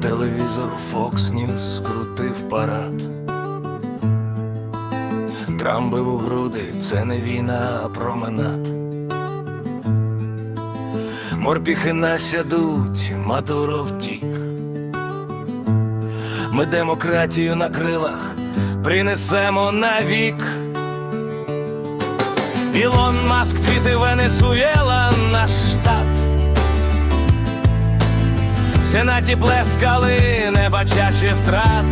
телевізор Fox News крутив парад. Трамп бив у груди, це не війна, а променад. Морпіхи насядуть, Мадуро втік. Ми демократію на крилах принесемо навік. Ілон Маск твіти Венесуєла наш штат. В сенаті плескали, не бачачи втрат.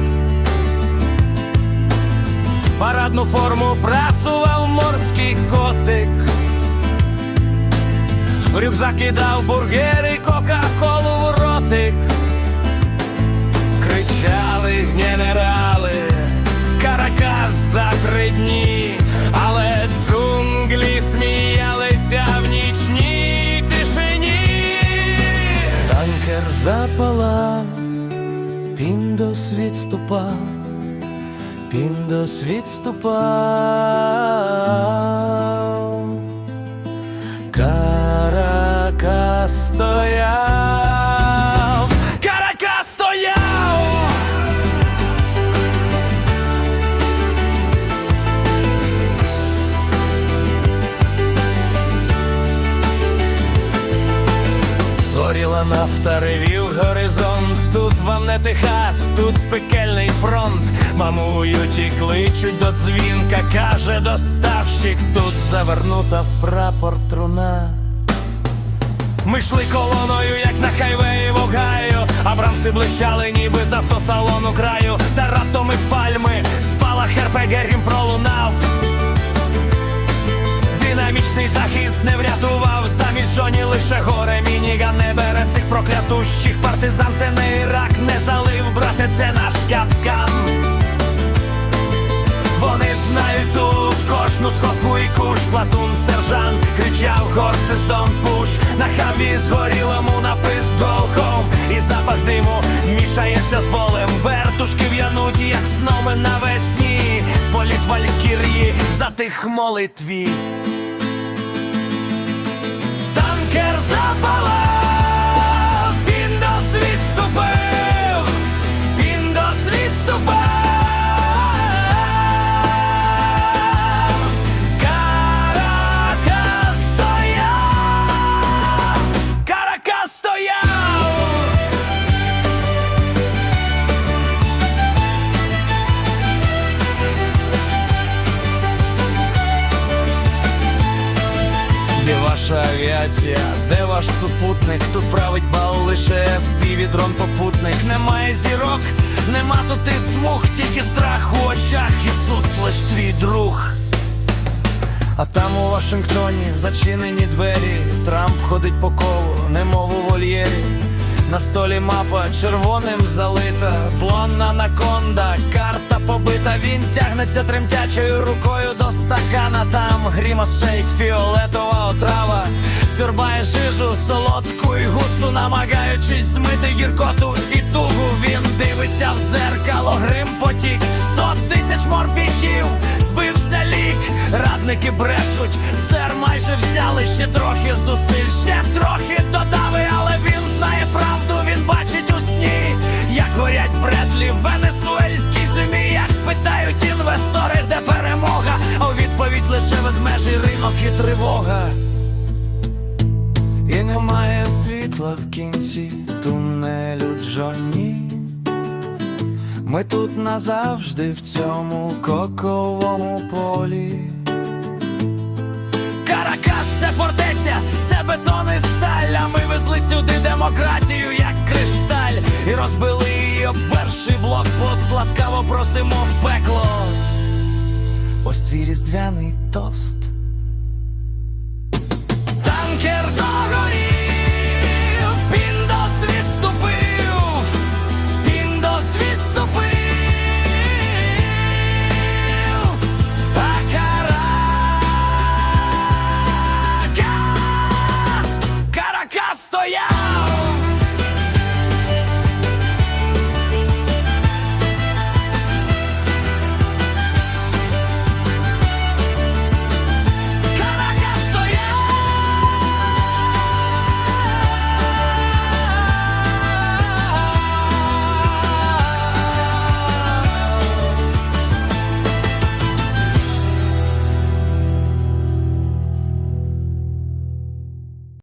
Парадну форму прасував морський котик. Рюкзак кидав бургери, кока-колу в ротик. Кричали генерали, Танкер запалав, Піндос відступав, Піндос відступав. карака стояв, Нафта, ревів горизонт. Тут вам не Техас, тут пекельний фронт. Мамують і кличуть до дзвінка, каже доставщик. Тут завернута в прапор труна. Ми йшли колоною, як на хайвеї в Огайо Абрамси блищали, ніби з автосалону краю, та раптом із пальми спала Герпегерім пролунав. Динамічний захист не врятував. Замість жоні лише горе. Мініган не бере цих проклятущих партизан. Це не Ірак, не залив, брате, це наш капкан. Вони знають тут кожну сходку і куш. Платун сержант кричав Horses don't push На хаві згорілому напис home І запах диму мішається з болем. Вертушки в'януть, як сноми навесні. Політ валькір'ї за тих молитві Танкер запалав, ваша авіація, де ваш супутник? Тут править бал лише в дрон попутник. Немає зірок, нема тут і смуг, тільки страх у очах. Ісус лиш твій друг. А там у Вашингтоні зачинені двері. Трамп ходить по колу, немов у вольєрі. На столі мапа червоним залита, блонна анаконда, карта побита. Він тягнеться тремтячою рукою до стакана. Там грімас шейк, фіолетова отрава, сюрбає жижу, солодку і густу, намагаючись змити гіркоту і тугу. Він дивиться в дзеркало, грим потік, сто тисяч морпіхів, збився лік, радники брешуть, сер майже взяли ще трохи зусиль, ще трохи додави, але він знає правду, він бачить у сні, як горять бредлі тривога. І немає світла в кінці тунелю Джонні. Ми тут назавжди в цьому коковому полі. Каракас це фортеця, це бетон і сталь А ми везли сюди демократію, як кришталь, і розбили її перший блокпост. Ласкаво просимо в пекло. Ось твій різдвяний тост. estoy ya.